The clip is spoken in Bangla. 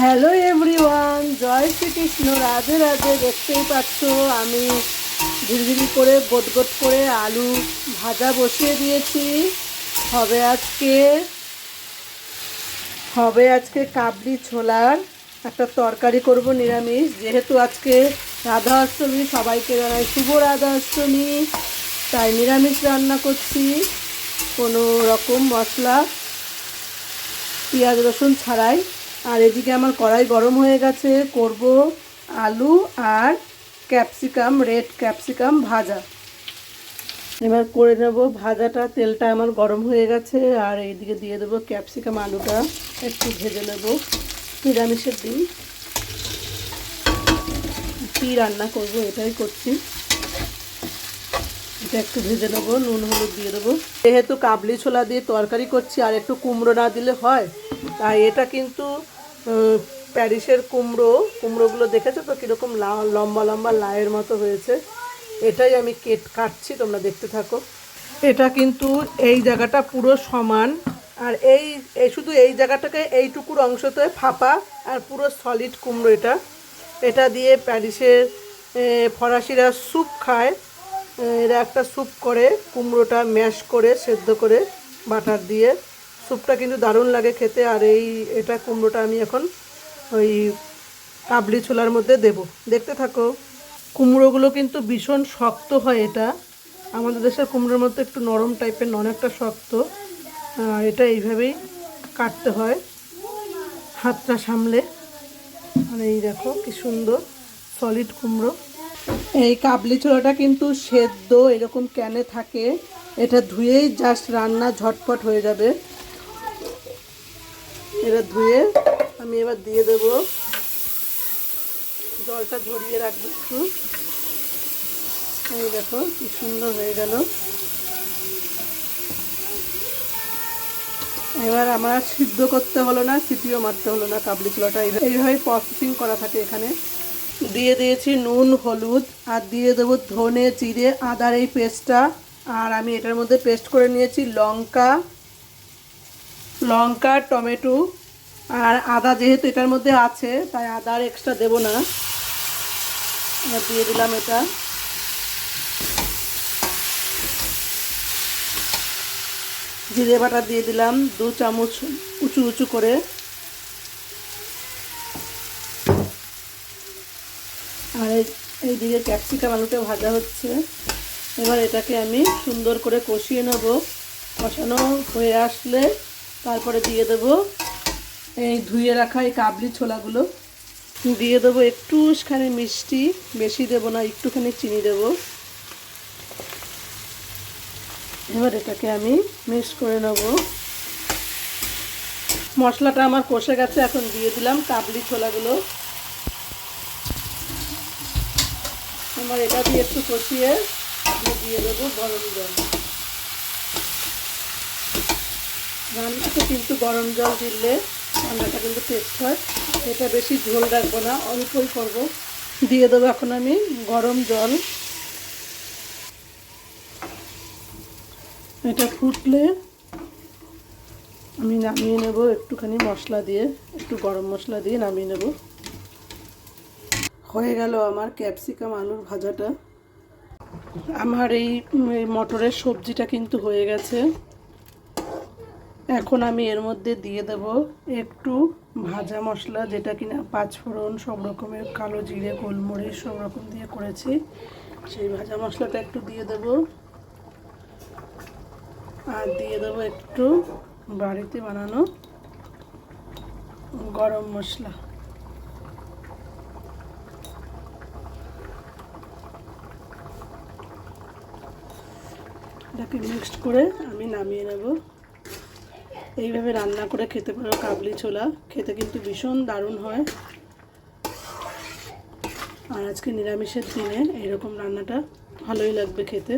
হ্যালো এভরিওয়ান, জয় শ্রীকৃষ্ণ, রাধে রাধে, দেখতেই পাচ্ছ আমি ঝিরিঝিরি করে গোট গোট করে আলু ভাজা বসিয়ে দিয়েছি। হবে আজকে হবে আজকে কাবলি ছোলার একটা তরকারি করব নিরামিষ। যেহেতু আজকে রাধা অষ্টমী, সবাইকে জানাই শুভ রাধা অষ্টমী। তাই নিরামিষ রান্না করছি। কোনো রকম মশলা, পেঁয়াজ রসুন ছাড়াই। আর এদিকে আমার কড়াই গরম হয়ে গেছে। করব আলু আর ক্যাপসিকাম, রেড ক্যাপসিকাম ভাজা। এবার করে নেব ভাজাটা। তেলটা আমার গরম হয়ে গেছে আর এইদিকে দিয়ে দেবো ক্যাপসিকাম আলুটা। একটু ভেজে নেব। নিরামিষের দিন। কী রান্না করব এটাই করছি। এটা একটু ভেজে নেব, নুন, হলুদ দিয়ে দেবো। যেহেতু কাবলি ছোলা দিয়ে তরকারি করছি আর একটু কুমড়ো না দিলে হয়, তাই এটা কিন্তু প্যারিসের কুমড়ো, কুমড়োগুলো দেখেছ তো কীরকম লম্বা লম্বা লায়ের মতো হয়েছে? এটাই আমি কেট, কাটছি, তোমরা দেখতে থাকো। এটা কিন্তু এই জায়গাটা পুরো সমান, আর এই এই শুধু এই জায়গাটাকে এইটুকুর অংশতে ফাঁপা, আর পুরো সলিড কুমড়ো এটা। এটা দিয়ে প্যারিসের ফরাসিরা স্যুপ খায়। এরা একটা স্যুপ করে, কুমড়োটা ম্যাশ করে, সেদ্ধ করে বাটার দিয়ে। স্যুপটা কিন্তু দারুণ লাগে খেতে, আর এই, এটা কুমড়োটা আমি এখন ওই কাবলি ছোলার মধ্যে দেব। দেখতে থাকো, কুমড়োগুলো কিন্তু ভীষণ শক্ত হয় এটা। আমাদের দেশের কুমড়োর মধ্যে একটু নরম টাইপের, অনেকটা শক্ত। এটা এইভাবেই কাটতে হয়, হাতটা সামলে। মানে এই দেখো, কি সুন্দর সলিড কুমড়ো। এই কাবলি ছোলাটা কিন্তু সেদ্ধ, এরকম ক্যানে থাকে। এটা ধুয়েই জাস্ট রান্না ঝটপট হয়ে যাবে। এটা ধুয়ে আমি এবার দিয়ে দেব। জলটা ঝরিয়ে রাখব একটু। এই দেখো কি সুন্দর হয়ে গেল। এবার আমার সিদ্ধ করতে হলো না, সিটিও মারতে হলো না কাবলি এইভাবে এইভাবে প্রসেসিং করা থাকে এখানে। দিয়ে দিয়েছি নুন, হলুদ, আর দিয়ে দেবো ধনে জিরে, আদার এই পেস্টটা। আর আমি এটার মধ্যে পেস্ট করে নিয়েছি লঙ্কা। লঙ্কা, টমেটো আর আদা যেহেতু এটার মধ্যে আছে, তাই আদা আর এক্সট্রা দেবো না। দিয়ে দিলাম এটা। জিরে বাটা দিয়ে দিলাম, দু চামচ উঁচু উঁচু করে। আর এই- এইদিকে ক্যাপসিকাম আলুটা ভাজা হচ্ছে। এবার এটাকে আমি সুন্দর করে কষিয়ে নেব। কষানো হয়ে আসলে তারপরে দিয়ে দেব এই ধুয়ে রাখা এই কাবলি ছোলাগুলো। দিয়ে দেবো একটুখানি মিষ্টি, বেশি দেবো না, একটুখানি চিনি দেবো। এবার এটাকে আমি মিক্স করে নেব। মশলাটা আমার কষে গেছে, এখন দিয়ে দিলাম কাবলি ছোলাগুলো। এবার এটা দিয়ে একটু কষিয়ে দিয়ে দেবো গরম জল। রান্নাতে কিন্তু গরম জল দিলে রান্নাটা কিন্তু টেস্ট হয়। এটা বেশি ঝোল রাখব না, অল্পই করব। দিয়ে দেবো এখন আমি গরম জল। এটা ফুটলে আমি নামিয়ে নেব একটুখানি মশলা দিয়ে, একটু গরম মশলা দিয়ে নামিয়ে নেব। হয়ে গেল আমার ক্যাপসিকাম আলুর ভাজাটা। আমার এই মটরের সবজিটা কিন্তু হয়ে গেছে। এখন আমি এর মধ্যে দিয়ে দেব একটু ভাজা মশলা, যেটা কিনা পাঁচফোড়ন সব রকমের কালো জিরে, গোলমরিচ, সব রকম দিয়ে করেছি। সেই ভাজা মশলাটা একটু দিয়ে দেবো। আর দিয়ে দেবো একটু বাড়িতে বানানো গরম মশলা। এটাকে মিক্সড করে আমি নামিয়ে নেব। এইভাবে রান্না করে খেতে পারো কাবলি ছোলা। খেতে কিন্তু ভীষণ দারুণ হয়। আর আজকে নিরামিষের দিনে এরকম রান্নাটা ভালোই লাগবে খেতে।